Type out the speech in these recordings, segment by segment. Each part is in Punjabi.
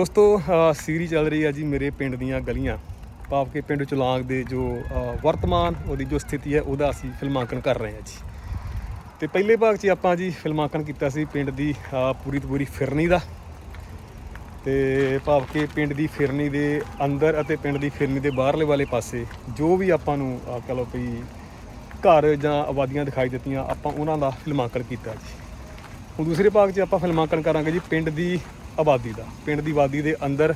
ਦੋਸਤੋ ਸੀਰੀ ਚੱਲ ਰਹੀ ਹੈ ਜੀ ਮੇਰੇ ਪਿੰਡ ਦੀਆਂ ਗਲੀਆਂ। ਭਾਵ ਕਿ ਪਿੰਡ ਚੁਲਾਂਗ ਦੇ ਜੋ ਵਰਤਮਾਨ ਉਹਦੀ ਜੋ ਸਥਿਤੀ ਹੈ ਉਹਦਾ ਅਸੀਂ ਫਿਲਮਾਂਕਣ ਕਰ ਰਹੇ ਹਾਂ ਜੀ। ਤੇ ਪਹਿਲੇ ਭਾਗ 'ਚ ਆਪਾਂ ਜੀ ਫਿਲਮਾਂਕਣ ਕੀਤਾ ਸੀ ਪਿੰਡ ਦੀ ਪੂਰੀ ਤੋਂ ਪੂਰੀ ਫਿਰਨੀ ਦਾ। ਤੇ ਭਾਵ ਕਿ ਪਿੰਡ ਦੀ ਫਿਰਨੀ ਦੇ ਅੰਦਰ ਅਤੇ ਪਿੰਡ ਦੀ ਫਿਰਨੀ ਦੇ ਬਾਹਰਲੇ ਵਾਲੇ ਪਾਸੇ ਜੋ ਵੀ ਆਪਾਂ ਨੂੰ ਅ, ਕਹ ਲਓ ਵੀ ਘਰ ਜਾਂ ਆਬਾਦੀਆਂ ਦਿਖਾਈ ਦਿੱਤੀਆਂ ਆਪਾਂ ਉਹਨਾਂ ਦਾ ਫਿਲਮਾਂਕਣ ਕੀਤਾ ਜੀ। ਹੁਣ ਦੂਸਰੇ ਭਾਗ 'ਚ ਆਪਾਂ ਫਿਲਮਾਂਕਣ ਕਰਾਂਗੇ ਜੀ ਪਿੰਡ ਦੀ ਆਬਾਦੀ ਦਾ। ਪਿੰਡ ਦੀ ਆਬਾਦੀ ਦੇ ਅੰਦਰ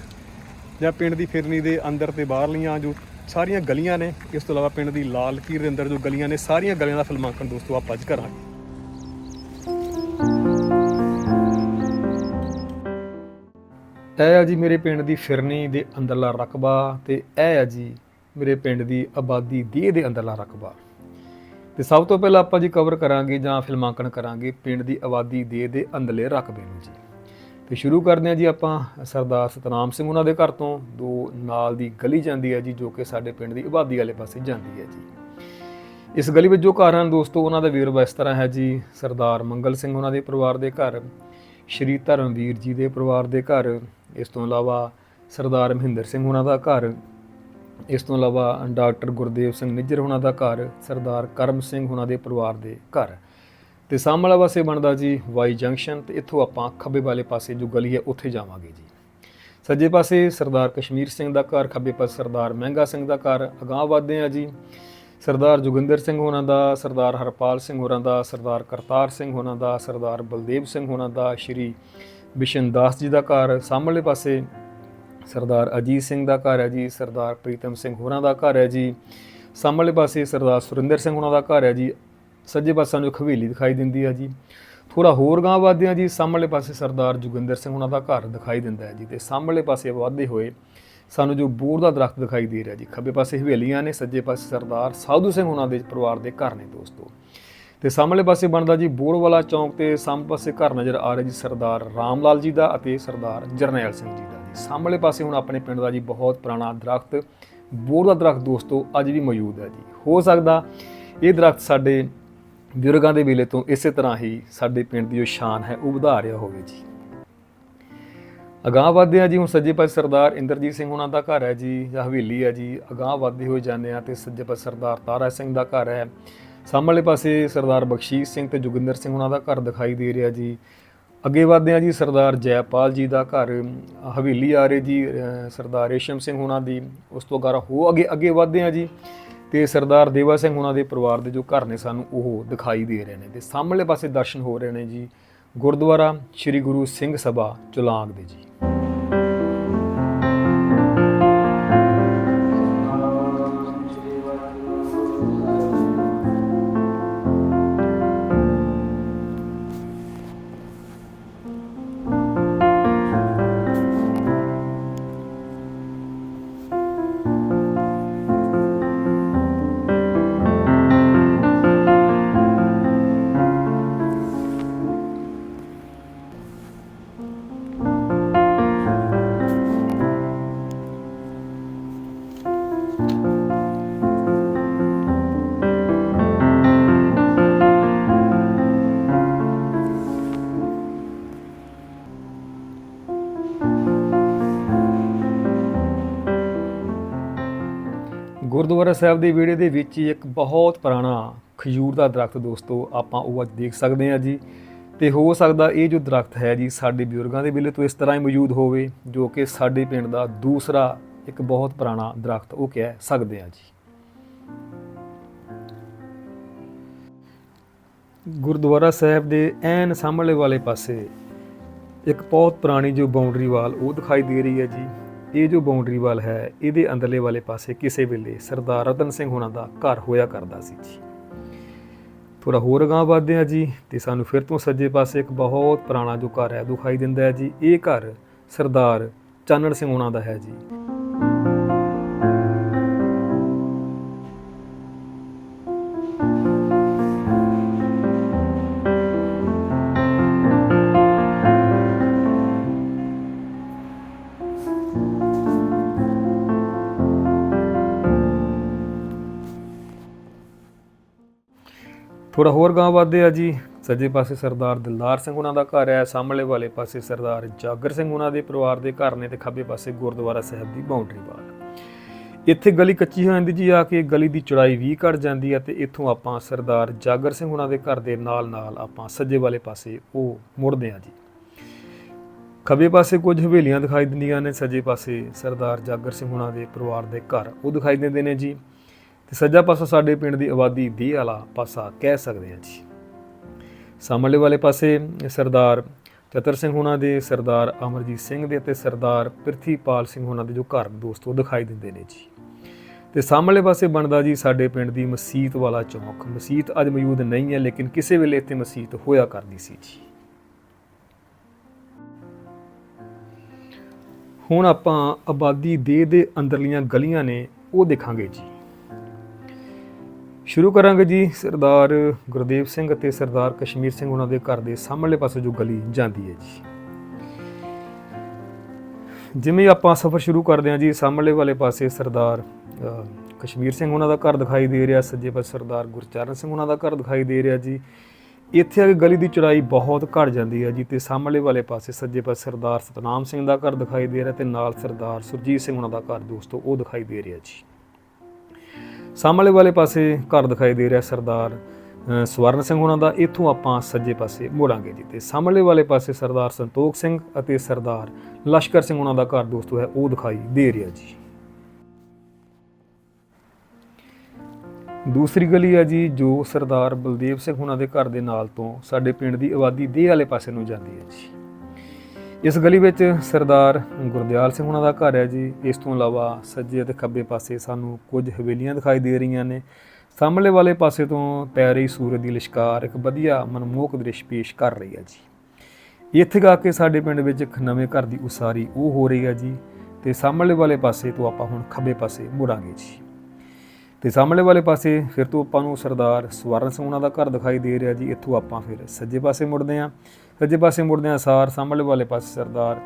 ਜਾਂ ਪਿੰਡ ਦੀ ਫਿਰਨੀ ਦੇ ਅੰਦਰ ਤੇ ਬਾਹਰਲੀਆਂ ਜੋ ਸਾਰੀਆਂ ਗਲੀਆਂ ਨੇ, ਇਸ ਤੋਂ ਇਲਾਵਾ ਪਿੰਡ ਦੀ ਲਾਲ ਕੀਰ ਦੇ ਅੰਦਰ ਜੋ ਗਲੀਆਂ ਨੇ, ਸਾਰੀਆਂ ਗਲੀਆਂ ਦਾ ਫਿਲਮਾਂਕਣ ਦੋਸਤੋ ਆਪਾਂ ਅੱਜ ਕਰਾਂਗੇ। ਇਹ ਆ ਜੀ ਮੇਰੇ ਪਿੰਡ ਦੀ ਫਿਰਨੀ ਦੇ ਅੰਦਰਲਾ ਰਕਬਾ ਤੇ ਇਹ ਆ ਜੀ ਮੇਰੇ ਪਿੰਡ ਦੀ ਆਬਾਦੀ ਦੇ ਦੇ ਅੰਦਰਲਾ ਰਕਬਾ। ਤੇ ਸਭ ਤੋਂ ਪਹਿਲਾਂ ਆਪਾਂ ਜੀ ਕਵਰ ਕਰਾਂਗੇ ਜਾਂ ਫਿਲਮਾਂਕਣ ਕਰਾਂਗੇ ਪਿੰਡ ਦੀ ਆਬਾਦੀ ਦੇ ਦੇ ਅੰਦਰਲੇ ਰਕਬੇ ਨੂੰ ਜੀ। ਤੇ ਸ਼ੁਰੂ ਕਰਦੇ ਹਾਂ ਜੀ ਆਪਾਂ ਸਰਦਾਰ ਸਤਨਾਮ ਸਿੰਘ ਉਹਨਾਂ ਦੇ ਘਰ ਤੋਂ ਦੋ ਨਾਲ ਦੀ ਗਲੀ ਜਾਂਦੀ ਹੈ ਜੀ, ਜੋ ਕਿ ਸਾਡੇ ਪਿੰਡ ਦੀ ਆਬਾਦੀ ਵਾਲੇ ਪਾਸੇ ਜਾਂਦੀ ਹੈ ਜੀ। ਇਸ ਗਲੀ ਵਿੱਚ ਜੋ ਘਰ ਹਨ ਦੋਸਤੋ, ਉਹਨਾਂ ਦਾ ਵੇਰਵਾ ਇਸ ਤਰ੍ਹਾਂ ਹੈ ਜੀ, ਸਰਦਾਰ ਮੰਗਲ ਸਿੰਘ ਉਹਨਾਂ ਦੇ ਪਰਿਵਾਰ ਦੇ ਘਰ, ਸ਼੍ਰੀ ਧਰਮਵੀਰ ਜੀ ਦੇ ਪਰਿਵਾਰ ਦੇ ਘਰ, ਇਸ ਤੋਂ ਇਲਾਵਾ ਸਰਦਾਰ ਮਹਿੰਦਰ ਸਿੰਘ ਉਹਨਾਂ ਦਾ ਘਰ, ਇਸ ਤੋਂ ਇਲਾਵਾ ਡਾਕਟਰ ਗੁਰਦੇਵ ਸਿੰਘ ਨਿੱਜਰ ਉਹਨਾਂ ਦਾ ਘਰ, ਸਰਦਾਰ ਕਰਮ ਸਿੰਘ ਉਹਨਾਂ ਦੇ ਪਰਿਵਾਰ ਦੇ ਘਰ। ਤੇ ਸਾਹਮਣੇ ਪਾਸੇ ਬਣਦਾ ਜੀ ਵਾਈ ਜੰਕਸ਼ਨ ਤੇ ਇੱਥੋਂ ਆਪਾਂ ਖੱਬੇ ਵਾਲੇ ਪਾਸੇ ਜੋ ਗਲੀ ਹੈ ਉੱਥੇ ਜਾਵਾਂਗੇ ਜੀ। ਸੱਜੇ ਪਾਸੇ ਸਰਦਾਰ ਕਸ਼ਮੀਰ ਸਿੰਘ ਦਾ ਘਰ, ਖੱਬੇ ਪਾਸੇ ਸਰਦਾਰ ਮਹਿੰਗਾ ਸਿੰਘ ਦਾ ਘਰ, ਅਗਾਂਹ ਵਧਦੇ ਆ ਜੀ। ਸਰਦਾਰ ਜੋਗਿੰਦਰ ਸਿੰਘ ਹੋਣਾ ਦਾ, ਸਰਦਾਰ ਹਰਪਾਲ ਸਿੰਘ ਹੋਰਾਂ ਦਾ, ਸਰਦਾਰ ਕਰਤਾਰ ਸਿੰਘ ਹੋਣਾ ਦਾ, ਸਰਦਾਰ ਬਲਦੇਵ ਸਿੰਘ ਹੋਣਾ ਦਾ, ਸ਼੍ਰੀ ਬਿਸ਼ਨ ਦਾਸ ਜੀ ਦਾ ਘਰ। ਸਾਹਮਣੇ ਪਾਸੇ ਸਰਦਾਰ ਅਜੀਤ ਸਿੰਘ ਦਾ ਘਰ ਹੈ ਜੀ, ਸਰਦਾਰ ਪ੍ਰੀਤਮ ਸਿੰਘ ਹੋਰਾਂ ਦਾ ਘਰ ਹੈ ਜੀ। ਸਾਹਮਣੇ ਪਾਸੇ ਸਰਦਾਰ ਸੁਰਿੰਦਰ ਸਿੰਘ ਹੋਰਾਂ ਦਾ ਘਰ ਹੈ ਜੀ। ਸੱਜੇ ਪਾਸੇ ਸਾਨੂੰ ਇੱਕ ਹਵੇਲੀ ਦਿਖਾਈ ਦਿੰਦੀ ਹੈ ਜੀ। ਥੋੜਾ ਹੋਰ ਗਾਂਹ ਵੱਧਦੇ ਹਾਂ ਜੀ, ਸਾਹਮਣੇ ਪਾਸੇ ਸਰਦਾਰ ਜੋਗਿੰਦਰ ਸਿੰਘ ਉਹਨਾਂ ਦਾ ਘਰ ਦਿਖਾਈ ਦਿੰਦਾ ਹੈ ਜੀ ਤੇ ਸਾਹਮਣੇ ਪਾਸੇ ਵਧਦੇ ਹੋਏ ਸਾਨੂੰ ਜੋ ਬੋਰ ਦਾ ਦਰਖਤ ਦਿਖਾਈ ਦੇ ਰਿਹਾ ਜੀ, ਖੱਬੇ ਪਾਸੇ ਹਵੇਲੀਆਂ ਨੇ, ਸੱਜੇ ਪਾਸੇ ਸਰਦਾਰ ਸਾਧੂ ਸਿੰਘ ਉਹਨਾਂ ਦੇ ਪਰਿਵਾਰ ਦੇ ਘਰ ਨੇ ਦੋਸਤੋ। ਤੇ ਸਾਹਮਣੇ ਪਾਸੇ ਬਣਦਾ ਜੀ ਬੋਰਵਾਲਾ ਚੌਂਕ ਤੇ ਸਾਹਮਣੇ ਪਾਸੇ ਘਰ ਨਜ਼ਰ ਆ ਰਿਹਾ ਜੀ ਸਰਦਾਰ ਰਾਮ ਲਾਲ ਜੀ ਦਾ ਅਤੇ ਸਰਦਾਰ ਜਰਨੈਲ ਸਿੰਘ ਜੀ ਦਾ ਜੀ। ਸਾਹਮਣੇ ਪਾਸੇ ਹੁਣ ਆਪਣੇ ਪਿੰਡ ਦਾ ਜੀ ਬਹੁਤ ਪੁਰਾਣਾ ਦਰਖਤ, ਬੋਰ ਦਾ ਦਰਖਤ ਦੋਸਤੋ ਅੱਜ ਵੀ ਮੌਜੂਦ ਹੈ ਜੀ। ਹੋ ਸਕਦਾ ਇਹ ਦਰਖਤ ਸਾਡੇ ਬਜ਼ੁਰਗਾਂ ਦੇ ਵੇਲੇ ਤੋਂ ਇਸੇ ਤਰ੍ਹਾਂ ਹੀ ਸਾਡੇ ਪਿੰਡ ਦੀ ਜੋ ਸ਼ਾਨ ਹੈ, ਉਹ ਵਧਾ ਰਿਹਾ ਹੋਵੇ ਜੀ। ਅਗਾਂਹ ਵਧਦੇ ਆ ਜੀ, ਹੁਣ ਸੱਜੇ ਪਾਸੇ ਸਰਦਾਰ ਇੰਦਰਜੀਤ ਸਿੰਘ ਉਹਨਾਂ ਦਾ ਘਰ ਹੈ ਜੀ, ਜਾਂ ਹਵੇਲੀ ਹੈ ਜੀ, ਅਗਾਂਹ ਵਧਦੇ ਹੋਏ ਜਾਂਦੇ ਆ ਤੇ ਸੱਜੇ ਪਾਸੇ ਸਰਦਾਰ ਤਾਰਾ ਸਿੰਘ ਦਾ ਘਰ ਹੈ। ਸਾਹਮਣੇ ਪਾਸੇ ਸਰਦਾਰ ਬਖਸ਼ੀਸ਼ ਸਿੰਘ ਤੇ ਜੋਗਿੰਦਰ ਸਿੰਘ ਉਹਨਾਂ ਦਾ ਘਰ ਦਿਖਾਈ ਦੇ ਰਿਹਾ ਜੀ। ਅੱਗੇ ਵਧਦੇ ਆ ਜੀ, ਸਰਦਾਰ ਜੈਪਾਲ ਜੀ ਦਾ ਘਰ ਹਵੇਲੀ ਆ ਰਹੇ ਜੀ ਸਰਦਾਰ ਰੇਸ਼ਮ ਸਿੰਘ ਉਹਨਾਂ ਦੀ, ਉਸ ਤੋਂ ਅਗਾਰਾ ਹੋ ਅੱਗੇ ਅੱਗੇ ਵਧਦੇ ਆ ਜੀ। ਤੇ ਸਰਦਾਰ ਦੇਵਾ ਸਿੰਘ ਉਹਨਾਂ ਦੇ ਪਰਿਵਾਰ ਦੇ ਜੋ ਘਰ ਨੇ ਸਾਨੂੰ ਉਹ ਦਿਖਾਈ ਦੇ ਰਹੇ ਨੇ ਤੇ ਸਾਹਮਣੇ ਪਾਸੇ ਦਰਸ਼ਨ ਹੋ ਰਹੇ ਨੇ ਜੀ ਗੁਰਦੁਆਰਾ ਸ੍ਰੀ ਗੁਰੂ ਸਿੰਘ ਸਭਾ ਚੁਲਾਂਗ ਦੇ ਜੀ। ਗੁਰਦੁਆਰਾ ਸਾਹਿਬ ਦੇ ਵਿਹੜੇ ਦੇ ਵਿੱਚ ਹੀ ਇੱਕ ਬਹੁਤ ਪੁਰਾਣਾ ਖਜੂਰ ਦਾ ਦਰਖਤ ਦੋਸਤੋ, ਆਪਾਂ ਉਹ ਅੱਜ ਦੇਖ ਸਕਦੇ ਹਾਂ ਜੀ। ਤੇ ਹੋ ਸਕਦਾ ਇਹ ਜੋ ਦਰਖਤ ਹੈ ਜੀ, ਸਾਡੇ ਬਜ਼ੁਰਗਾਂ ਦੇ ਵੇਲੇ ਤੋਂ ਇਸ ਤਰ੍ਹਾਂ ਹੀ ਮੌਜੂਦ ਹੋਵੇ, ਜੋ ਕਿ ਸਾਡੇ ਪਿੰਡ ਦਾ ਦੂਸਰਾ ਇੱਕ ਬਹੁਤ ਪੁਰਾਣਾ ਦਰਖਤ ਉਹ ਕਹਿ ਸਕਦੇ ਹਾਂ ਜੀ। ਗੁਰਦੁਆਰਾ ਸਾਹਿਬ ਦੇ ਐਨ ਸਾਹਮਣੇ ਵਾਲੇ ਪਾਸੇ ਇੱਕ ਬਹੁਤ ਪੁਰਾਣੀ ਜੋ ਬਾਉਂਡਰੀ ਵਾਲ ਉਹ ਦਿਖਾਈ ਦੇ ਰਹੀ ਹੈ ਜੀ। ਇਹ ਜੋ ਬਾਉਂਡਰੀ ਵਾਲ ਹੈ, ਇਹਦੇ ਅੰਦਰਲੇ ਵਾਲੇ ਪਾਸੇ ਕਿਸੇ ਵੇਲੇ ਸਰਦਾਰ ਰਤਨ ਸਿੰਘ ਹੋਣਾ ਦਾ ਘਰ ਹੋਇਆ ਕਰਦਾ ਸੀ ਜੀ। ਥੋੜਾ ਹੋਰ ਅਗਾਂਹ ਵਧਦੇ ਆ ਜੀ ਤੇ ਸਾਨੂੰ ਫਿਰ ਤੋਂ ਸੱਜੇ ਪਾਸੇ ਇੱਕ ਬਹੁਤ ਪੁਰਾਣਾ ਜੋ ਘਰ ਹੈ, ਦਿਖਾਈ ਦਿੰਦਾ ਹੈ ਜੀ। ਇਹ ਘਰ ਸਰਦਾਰ ਚਾਨਣ ਸਿੰਘ ਹੋਣਾ ਦਾ ਹੈ ਜੀ। ਥੋੜਾ ਹੋਰ ਗਾਂ ਵੱਧਦੇ ਆ ਜੀ। ਸੱਜੇ ਪਾਸੇ ਸਰਦਾਰ ਦਿਲਦਾਰ ਸਿੰਘ ਉਹਨਾਂ ਦਾ ਘਰ ਹੈ, ਸਾਹਮਣੇ ਵਾਲੇ ਪਾਸੇ ਸਰਦਾਰ ਜਾਗਰ ਸਿੰਘ ਉਹਨਾਂ ਦੇ ਪਰਿਵਾਰ ਦੇ ਘਰ ਨੇ ਤੇ ਖੱਬੇ ਪਾਸੇ ਗੁਰਦੁਆਰਾ ਸਾਹਿਬ ਦੀ ਬਾਉਂਡਰੀ ਵਾਲ। ਇੱਥੇ ਗਲੀ ਕੱਚੀ ਹੋ ਜਾਂਦੀ ਜੀ, ਆ ਕੇ ਗਲੀ ਦੀ ਚੌੜਾਈ 20 ਘਟ ਜਾਂਦੀ ਹੈ ਤੇ ਇੱਥੋਂ ਆਪਾਂ ਸਰਦਾਰ ਜਾਗਰ ਸਿੰਘ ਉਹਨਾਂ ਦੇ ਘਰ ਦੇ ਨਾਲ ਨਾਲ ਆਪਾਂ ਸੱਜੇ ਵਾਲੇ ਪਾਸੇ ਉਹ ਮੁੜਦੇ ਆ ਜੀ। ਖੱਬੇ ਪਾਸੇ ਕੁਝ ਹਵੇਲੀਆਂ ਦਿਖਾਈ ਦਿੰਦੀਆਂ ਨੇ, ਸੱਜੇ ਪਾਸੇ ਸਰਦਾਰ ਜਾਗਰ ਸਿੰਘ ਉਹਨਾਂ ਦੇ ਪਰਿਵਾਰ ਦੇ ਘਰ ਉਹ ਦਿਖਾਈ ਦਿੰਦੇ ਨੇ ਜੀ। ਤੇ ਸੱਜਾ ਪਾਸਾ ਸਾਡੇ ਪਿੰਡ ਦੀ ਆਬਾਦੀ ਦੀ ਵਾਲਾ ਪਾਸਾ ਕਹਿ ਸਕਦੇ ਹਾਂ ਜੀ। ਸਾਹਮਣੇ ਵਾਲੇ ਪਾਸੇ ਸਰਦਾਰ ਚਤਰ ਸਿੰਘ ਉਹਨਾਂ ਦੇ ਸਰਦਾਰ ਅਮਰਜੀਤ ਸਿੰਘ ਦੇ ਅਤੇ ਸਰਦਾਰ ਪ੍ਰਿਥੀਪਾਲ ਸਿੰਘ ਉਹਨਾਂ ਦੇ ਜੋ ਘਰ ਦੋਸਤੋ ਦਿਖਾਈ ਦਿੰਦੇ ਨੇ ਜੀ। ਤੇ ਸਾਹਮਣੇ ਪਾਸੇ ਬਣਦਾ ਜੀ ਸਾਡੇ ਪਿੰਡ ਦੀ ਮਸਜਿਦ ਵਾਲਾ ਚੌਂਕ। ਮਸਜਿਦ ਅੱਜ ਮੌਜੂਦ ਨਹੀਂ ਹੈ, ਲੇਕਿਨ ਕਿਸੇ ਵੇਲੇ ਇੱਥੇ ਮਸਜਿਦ ਹੋਇਆ ਕਰਦੀ ਸੀ ਜੀ। ਹੁਣ ਆਪਾਂ ਆਬਾਦੀ ਦੇ ਦੇ ਅੰਦਰਲੀਆਂ ਗਲੀਆਂ ਨੇ ਉਹ ਦੇਖਾਂਗੇ ਜੀ। ਸ਼ੁਰੂ ਕਰਾਂਗੇ ਜੀ, ਸਰਦਾਰ ਗੁਰਦੇਵ ਸਿੰਘ ਅਤੇ ਸਰਦਾਰ ਕਸ਼ਮੀਰ ਸਿੰਘ ਉਹਨਾਂ ਦੇ ਘਰ ਦੇ ਸਾਹਮਣੇ ਪਾਸੇ ਜੋ ਗਲੀ ਜਾਂਦੀ ਹੈ ਜੀ। ਜਿਵੇਂ ਆਪਾਂ ਸਫ਼ਰ ਸ਼ੁਰੂ ਕਰਦੇ ਹਾਂ ਜੀ, ਸਾਹਮਣੇ ਵਾਲੇ ਪਾਸੇ ਸਰਦਾਰ ਕਸ਼ਮੀਰ ਸਿੰਘ ਉਹਨਾਂ ਦਾ ਘਰ ਦਿਖਾਈ ਦੇ ਰਿਹਾ, ਸੱਜੇ ਪਾਸੇ ਸਰਦਾਰ ਗੁਰਚਰਨ ਸਿੰਘ ਉਹਨਾਂ ਦਾ ਘਰ ਦਿਖਾਈ ਦੇ ਰਿਹਾ ਜੀ। ਇੱਥੇ ਆ ਕੇ ਗਲੀ ਦੀ ਚੌੜਾਈ ਬਹੁਤ ਘਟ ਜਾਂਦੀ ਹੈ ਜੀ ਤੇ ਸਾਹਮਣੇ ਵਾਲੇ ਪਾਸੇ ਸੱਜੇ ਪਾਸੇ ਸਰਦਾਰ ਸਤਨਾਮ ਸਿੰਘ ਦਾ ਘਰ ਦਿਖਾਈ ਦੇ ਰਿਹਾ ਤੇ ਨਾਲ ਸਰਦਾਰ ਸੁਰਜੀਤ ਸਿੰਘ ਉਹਨਾਂ ਦਾ ਘਰ ਦੋਸਤੋ ਉਹ ਦਿਖਾਈ ਦੇ ਰਿਹਾ ਜੀ। ਸਾਹਮਣੇ ਵਾਲੇ ਪਾਸੇ ਘਰ ਦਿਖਾਈ ਦੇ ਰਿਹਾ ਸਰਦਾਰ ਸਵਰਨ ਸਿੰਘ ਉਹਨਾਂ ਦਾ। ਇੱਥੋਂ ਆਪਾਂ ਸੱਜੇ ਪਾਸੇ ਮੋੜਾਂਗੇ ਜੀ ਤੇ ਸਾਹਮਣੇ ਵਾਲੇ ਪਾਸੇ ਸਰਦਾਰ ਸੰਤੋਖ ਸਿੰਘ ਅਤੇ ਸਰਦਾਰ ਲਸ਼ਕਰ ਸਿੰਘ ਉਹਨਾਂ ਦਾ ਘਰ ਦੋਸਤੋ ਹੈ, ਉਹ ਦਿਖਾਈ ਦੇ ਰਿਹਾ ਜੀ। ਦੂਸਰੀ ਗਲੀ ਹੈ ਜੀ, ਜੋ ਸਰਦਾਰ ਬਲਦੇਵ ਸਿੰਘ ਉਹਨਾਂ ਦੇ ਘਰ ਦੇ ਨਾਲ ਤੋਂ ਸਾਡੇ ਪਿੰਡ ਦੀ ਆਬਾਦੀ ਦੇ ਵਾਲੇ ਪਾਸੇ ਨੂੰ ਜਾਂਦੀ ਹੈ ਜੀ। ਇਸ ਗਲੀ ਵਿੱਚ ਸਰਦਾਰ ਗੁਰਦਿਆਲ ਸਿੰਘ ਉਹਨਾਂ ਦਾ ਘਰ ਹੈ ਜੀ। ਇਸ ਤੋਂ ਇਲਾਵਾ ਸੱਜੇ ਅਤੇ ਖੱਬੇ ਪਾਸੇ ਸਾਨੂੰ ਕੁਝ ਹਵੇਲੀਆਂ ਦਿਖਾਈ ਦੇ ਰਹੀਆਂ ਨੇ। ਸਾਹਮਣੇ ਵਾਲੇ ਪਾਸੇ ਤੋਂ ਪੈ ਰਹੀ ਸੂਰਜ ਦੀ ਲਿਸ਼ਕਾਰ ਇੱਕ ਵਧੀਆ ਮਨਮੋਹਕ ਦ੍ਰਿਸ਼ ਪੇਸ਼ ਕਰ ਰਹੀ ਹੈ ਜੀ। ਇੱਥੇ ਗਾ ਕੇ ਸਾਡੇ ਪਿੰਡ ਵਿੱਚ ਇੱਕ ਨਵੇਂ ਘਰ ਦੀ ਉਸਾਰੀ ਉਹ ਹੋ ਰਹੀ ਹੈ ਜੀ ਤੇ ਸਾਹਮਣੇ ਵਾਲੇ ਪਾਸੇ ਤੋਂ ਆਪਾਂ ਹੁਣ ਖੱਬੇ ਪਾਸੇ ਮੁੜਾਂਗੇ ਜੀ। ਤੇ ਸਾਹਮਣੇ ਵਾਲੇ ਪਾਸੇ ਫਿਰ ਤੋਂ ਆਪਾਂ ਨੂੰ ਸਰਦਾਰ ਸਵਰਨ ਸਿੰਘ ਉਹਨਾਂ ਦਾ ਘਰ ਦਿਖਾਈ ਦੇ ਰਿਹਾ ਜੀ। ਇੱਥੋਂ ਆਪਾਂ ਫਿਰ ਸੱਜੇ ਪਾਸੇ ਮੁੜਦੇ ਹਾਂ। ਸੱਜੇ ਪਾਸੇ ਮੁੜਦੇ ਹਾਂ ਸਾਰ, ਸਾਹਮਣੇ ਵਾਲੇ ਪਾਸੇ ਸਰਦਾਰ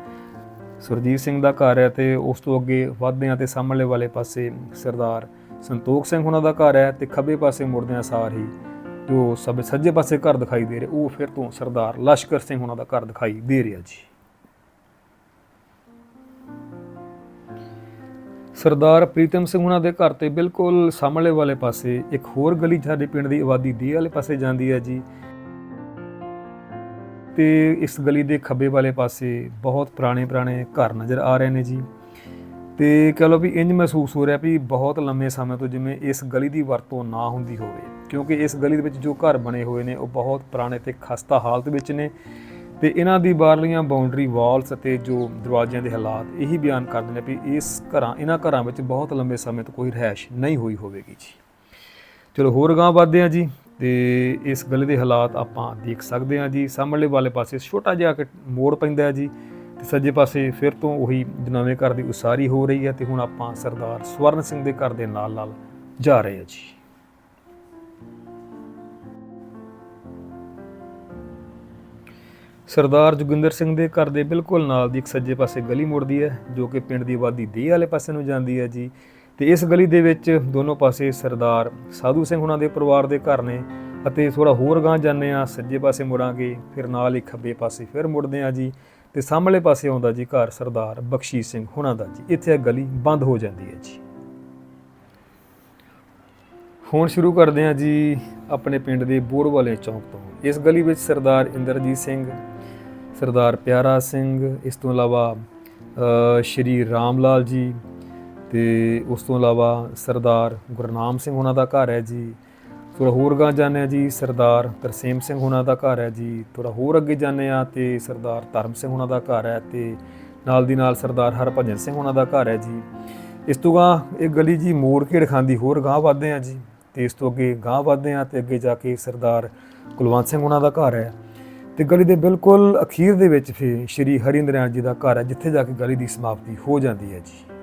ਸੁਰਜੀਤ ਸਿੰਘ ਦਾ ਘਰ ਹੈ ਤੇ ਉਸ ਤੋਂ ਅੱਗੇ ਵੱਧਦੇ ਹਾਂ ਤੇ ਸਾਹਮਣੇ ਵਾਲੇ ਪਾਸੇ ਸਰਦਾਰ ਸੰਤੋਖ ਸਿੰਘ ਉਹਨਾਂ ਦਾ ਘਰ ਹੈ ਤੇ ਖੱਬੇ ਪਾਸੇ ਮੁੜਦੇ ਹਾਂ ਸਾਰ ਹੀ। ਜੋ ਸਭ ਸੱਜੇ ਪਾਸੇ ਘਰ ਦਿਖਾਈ ਦੇ ਰਿਹਾ, ਉਹ ਫਿਰ ਤੋਂ ਸਰਦਾਰ ਲਸ਼ਕਰ ਸਿੰਘ ਉਹਨਾਂ ਦਾ ਘਰ ਦਿਖਾਈ ਦੇ ਰਿਹਾ ਜੀ। ਸਰਦਾਰ ਪ੍ਰੀਤਮ ਸਿੰਘ ਉਹਨਾਂ ਦੇ ਘਰ ਤੇ ਬਿਲਕੁਲ ਸਾਹਮਣੇ ਵਾਲੇ ਪਾਸੇ ਇੱਕ ਹੋਰ ਗਲੀ ਸਾਡੇ ਪਿੰਡ ਦੀ ਆਬਾਦੀ ਦੇ ਵਾਲੇ ਪਾਸੇ ਜਾਂਦੀ ਹੈ ਜੀ। ਤੇ ਇਸ ਗਲੀ ਦੇ ਖੱਬੇ ਵਾਲੇ ਪਾਸੇ ਬਹੁਤ ਪੁਰਾਣੇ ਪੁਰਾਣੇ ਘਰ ਨਜ਼ਰ ਆ ਰਹੇ ਨੇ ਜੀ। ਤੇ ਕਹ ਲਓ ਵੀ ਇੰਜ ਮਹਿਸੂਸ ਹੋ ਰਿਹਾ ਵੀ ਬਹੁਤ ਲੰਮੇ ਸਮੇਂ ਤੋਂ ਜਿਵੇਂ ਇਸ ਗਲੀ ਦੀ ਵਰਤੋਂ ਨਾ ਹੁੰਦੀ ਹੋਵੇ। ਕਿਉਂਕਿ ਇਸ ਗਲੀ ਦੇ ਵਿੱਚ ਜੋ ਘਰ ਬਣੇ ਹੋਏ ਨੇ, ਉਹ ਬਹੁਤ ਪੁਰਾਣੇ ਤੇ ਖਸਤਾ ਹਾਲਤ ਵਿੱਚ ਨੇ। ਤੇ ਇਹਨਾਂ ਦੀ ਬਾਹਰਲੀਆਂ ਬਾਉਂਡਰੀ ਵਾਲਸ ਅਤੇ ਜੋ ਦਰਵਾਜ਼ਿਆਂ ਦੇ ਹਾਲਾਤ ਇਹੀ ਬਿਆਨ ਕਰਦੇ ਨੇ ਵੀ ਇਸ ਘਰਾਂ, ਇਹਨਾਂ ਘਰਾਂ ਵਿੱਚ ਬਹੁਤ ਲੰਬੇ ਸਮੇਂ ਤੋਂ ਕੋਈ ਰਹਿائش ਨਹੀਂ ਹੋਈ ਹੋਵੇਗੀ ਜੀ। ਚਲੋ ਹੋਰ ਗਾਂ ਵਧਦੇ ਆ ਜੀ ਤੇ ਇਸ ਗਲੇ ਦੇ ਹਾਲਾਤ ਆਪਾਂ ਦੇਖ ਸਕਦੇ ਆ ਜੀ। ਸਾਹਮਣੇ ਵਾਲੇ ਪਾਸੇ ਛੋਟਾ ਜਿਹਾ ਮੋੜ ਪੈਂਦਾ ਹੈ ਜੀ ਤੇ ਸੱਜੇ ਪਾਸੇ ਫਿਰ ਤੋਂ ਉਹੀ ਨਵੇਂ ਘਰ ਦੀ ਉਸਾਰੀ ਹੋ ਰਹੀ ਹੈ ਤੇ ਹੁਣ ਆਪਾਂ ਸਰਦਾਰ ਸਵਰਨ ਸਿੰਘ ਦੇ ਘਰ ਦੇ ਨਾਲ ਨਾਲ ਜਾ ਰਹੇ ਹਾਂ ਜੀ। ਸਰਦਾਰ ਜੋਗਿੰਦਰ ਸਿੰਘ ਦੇ ਘਰ ਦੇ ਬਿਲਕੁਲ ਨਾਲ ਦੀ ਇੱਕ ਸੱਜੇ ਪਾਸੇ ਗਲੀ ਮੁੜਦੀ ਹੈ, ਜੋ ਕਿ ਪਿੰਡ ਦੀ ਆਬਾਦੀ ਦੇ ਵਾਲੇ ਪਾਸੇ ਨੂੰ ਜਾਂਦੀ ਹੈ ਜੀ। ਤੇ ਇਸ ਗਲੀ ਦੇ ਵਿੱਚ ਦੋਨੋਂ ਪਾਸੇ ਸਰਦਾਰ ਸਾਧੂ ਸਿੰਘ ਉਹਨਾਂ ਦੇ ਪਰਿਵਾਰ ਦੇ ਘਰ ਨੇ ਅਤੇ ਥੋੜਾ ਹੋਰ ਗਾਂ ਜਾਂਦੇ ਆ ਸੱਜੇ ਪਾਸੇ ਮੁੜਾਂਗੇ, ਫਿਰ ਨਾਲ ਹੀ ਖੱਬੇ ਪਾਸੇ ਫਿਰ ਮੁੜਦੇ ਆ ਜੀ। ਤੇ ਸਾਹਮਣੇ ਪਾਸੇ ਆਉਂਦਾ ਜੀ ਘਰ ਸਰਦਾਰ ਬਖਸ਼ੀਸ਼ ਸਿੰਘ ਹੁਣਾਂ ਦਾ ਜੀ। ਇੱਥੇ ਇਹ ਗਲੀ ਬੰਦ ਹੋ ਜਾਂਦੀ ਹੈ ਜੀ। ਹੁਣ ਸ਼ੁਰੂ ਕਰਦੇ ਹਾਂ ਜੀ ਆਪਣੇ ਪਿੰਡ ਦੇ ਬੋਰਵਾਲੇ ਚੌਂਕ ਤੋਂ। ਇਸ ਗਲੀ ਵਿੱਚ ਸਰਦਾਰ ਇੰਦਰਜੀਤ ਸਿੰਘ ਸਰਦਾਰ ਪਿਆਰਾ ਸਿੰਘ, ਇਸ ਤੋਂ ਇਲਾਵਾ ਸ਼੍ਰੀ ਰਾਮ ਲਾਲ ਜੀ ਤੇ ਉਸ ਤੋਂ ਇਲਾਵਾ ਸਰਦਾਰ ਗੁਰਨਾਮ ਸਿੰਘ ਉਹਨਾਂ ਦਾ ਘਰ ਹੈ ਜੀ। ਥੋੜਾ ਹੋਰ ਗਾਂ ਜਾਂਦੇ ਆ ਜੀ, ਸਰਦਾਰ ਤਰਸੇਮ ਸਿੰਘ ਉਹਨਾਂ ਦਾ ਘਰ ਹੈ ਜੀ। ਥੋੜਾ ਹੋਰ ਅੱਗੇ ਜਾਂਦੇ ਆ ਤੇ ਸਰਦਾਰ ਧਰਮ ਸਿੰਘ ਉਹਨਾਂ ਦਾ ਘਰ ਹੈ ਤੇ ਨਾਲ ਦੀ ਨਾਲ ਸਰਦਾਰ ਹਰਭਜਨ ਸਿੰਘ ਉਹਨਾਂ ਦਾ ਘਰ ਹੈ ਜੀ। ਇਸ ਤੋਂ ਗਾਂ ਇਹ ਗਲੀ ਜੀ ਮੋੜ ਕੇ ਖਾਂਦੀ ਹੋਰ ਗਾਂ ਵੱਧਦੇ ਆ ਜੀ ਤੇ ਇਸ ਤੋਂ ਅੱਗੇ ਗਾਂ ਵੱਧਦੇ ਆ ਤੇ ਅੱਗੇ ਜਾ ਕੇ ਸਰਦਾਰ ਕੁਲਵੰਤ ਸਿੰਘ ਉਹਨਾਂ ਦਾ ਘਰ ਹੈ। ਤੇ ਗਲੀ ਦੇ ਬਿਲਕੁਲ ਅਖੀਰ ਦੇ ਵਿੱਚ ਫਿਰ ਸ਼੍ਰੀ ਹਰਿੰਦਰਿਆਣ ਜੀ ਦਾ ਘਰ ਹੈ, ਜਿੱਥੇ ਜਾ ਕੇ ਗਲੀ ਦੀ ਸਮਾਪਤੀ ਹੋ ਜਾਂਦੀ ਹੈ ਜੀ।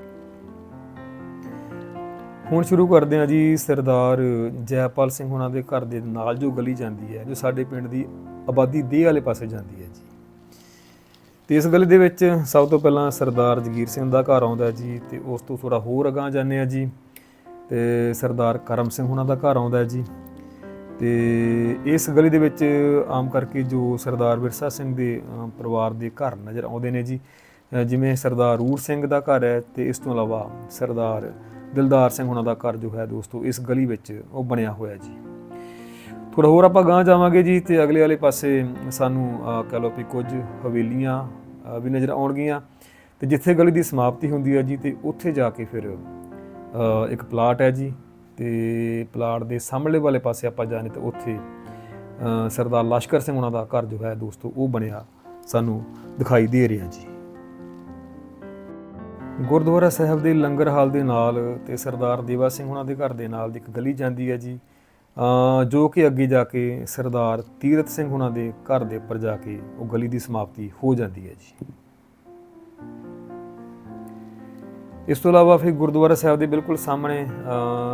ਹੁਣ ਸ਼ੁਰੂ ਕਰਦੇ ਹਾਂ ਜੀ ਸਰਦਾਰ ਜੈਪਾਲ ਸਿੰਘ ਉਹਨਾਂ ਦੇ ਘਰ ਦੇ ਨਾਲ ਜੋ ਗਲੀ ਜਾਂਦੀ ਹੈ, ਜੋ ਸਾਡੇ ਪਿੰਡ ਦੀ ਆਬਾਦੀ ਦੇ ਵਾਲੇ ਪਾਸੇ ਜਾਂਦੀ ਹੈ ਜੀ। ਤੇ ਇਸ ਗਲੀ ਦੇ ਵਿੱਚ ਸਭ ਤੋਂ ਪਹਿਲਾਂ ਸਰਦਾਰ ਜਗੀਰ ਸਿੰਘ ਦਾ ਘਰ ਆਉਂਦਾ ਜੀ ਤੇ ਉਸ ਤੋਂ ਥੋੜਾ ਹੋਰ ਅਗਾਂਹ ਜਾਂਦੇ ਆ ਜੀ। ਤੇ ਸਰਦਾਰ ਕਰਮ ਸਿੰਘ ਉਹਨਾਂ ਦਾ ਘਰ ਆਉਂਦਾ ਜੀ। ਤੇ ਇਸ ਗਲੀ ਦੇ ਵਿੱਚ ਆਮ ਕਰਕੇ ਜੋ ਸਰਦਾਰ ਵਿਰਸਾ ਸਿੰਘ ਦੇ ਪਰਿਵਾਰ ਦੇ ਘਰ ਨਜ਼ਰ ਆਉਂਦੇ ਨੇ ਜੀ। ਜਿਵੇਂ ਸਰਦਾਰ ਰੂਰ ਸਿੰਘ ਦਾ ਘਰ ਹੈ ਤੇ ਇਸ ਤੋਂ ਇਲਾਵਾ ਸਰਦਾਰ ਦਿਲਦਾਰ ਸਿੰਘ ਉਹਨਾਂ ਦਾ ਘਰ ਜੋ ਹੈ ਦੋਸਤੋ ਇਸ ਗਲੀ ਵਿੱਚ ਉਹ ਬਣਿਆ ਹੋਇਆ ਜੀ। ਥੋੜਾ ਹੋਰ ਆਪਾਂ ਗਾਂ ਜਾਵਾਂਗੇ ਜੀ ਤੇ ਅਗਲੇ ਵਾਲੇ ਪਾਸੇ ਸਾਨੂੰ ਅ, ਕਹਿ ਲਓ ਵੀ ਕੁਝ ਹਵੇਲੀਆਂ ਵੀ ਨਜ਼ਰ ਆਉਣਗੀਆਂ। ਤੇ ਜਿੱਥੇ ਗਲੀ ਦੀ ਸਮਾਪਤੀ ਹੁੰਦੀ ਹੈ ਜੀ ਤੇ ਉੱਥੇ ਜਾ ਕੇ ਫਿਰ ਇੱਕ ਪਲਾਟ ਹੈ ਜੀ। ਤੇ ਪਲਾਟ ਦੇ ਸਾਹਮਣੇ ਵਾਲੇ ਪਾਸੇ ਆਪਾਂ ਜਾਣੇ ਤੇ ਉੱਥੇ ਸਰਦਾਰ ਲਸ਼ਕਰ ਸਿੰਘ ਉਹਨਾਂ ਦਾ ਘਰ ਜੋ ਹੈ ਦੋਸਤੋ, ਉਹ ਬਣਿਆ ਸਾਨੂੰ ਦਿਖਾਈ ਦੇ ਰਿਹਾ ਜੀ। ਗੁਰਦੁਆਰਾ ਸਾਹਿਬ ਦੇ ਲੰਗਰ ਹਾਲ ਦੇ ਨਾਲ ਤੇ ਸਰਦਾਰ ਦੇਵਾ ਸਿੰਘ ਉਹਨਾਂ ਦੇ ਘਰ ਦੇ ਨਾਲ ਦੀ ਇੱਕ ਗਲੀ ਜਾਂਦੀ ਹੈ ਜੀ ਜੋ ਕਿ ਅੱਗੇ ਜਾ ਕੇ ਸਰਦਾਰ ਤੀਰਤ ਸਿੰਘ ਉਹਨਾਂ ਦੇ ਘਰ ਦੇ ਉੱਪਰ ਜਾ ਕੇ ਉਹ ਗਲੀ ਦੀ ਸਮਾਪਤੀ ਹੋ ਜਾਂਦੀ ਹੈ ਜੀ। ਇਸ ਤੋਂ ਇਲਾਵਾ ਫਿਰ ਗੁਰਦੁਆਰਾ ਸਾਹਿਬ ਦੇ ਬਿਲਕੁਲ ਸਾਹਮਣੇ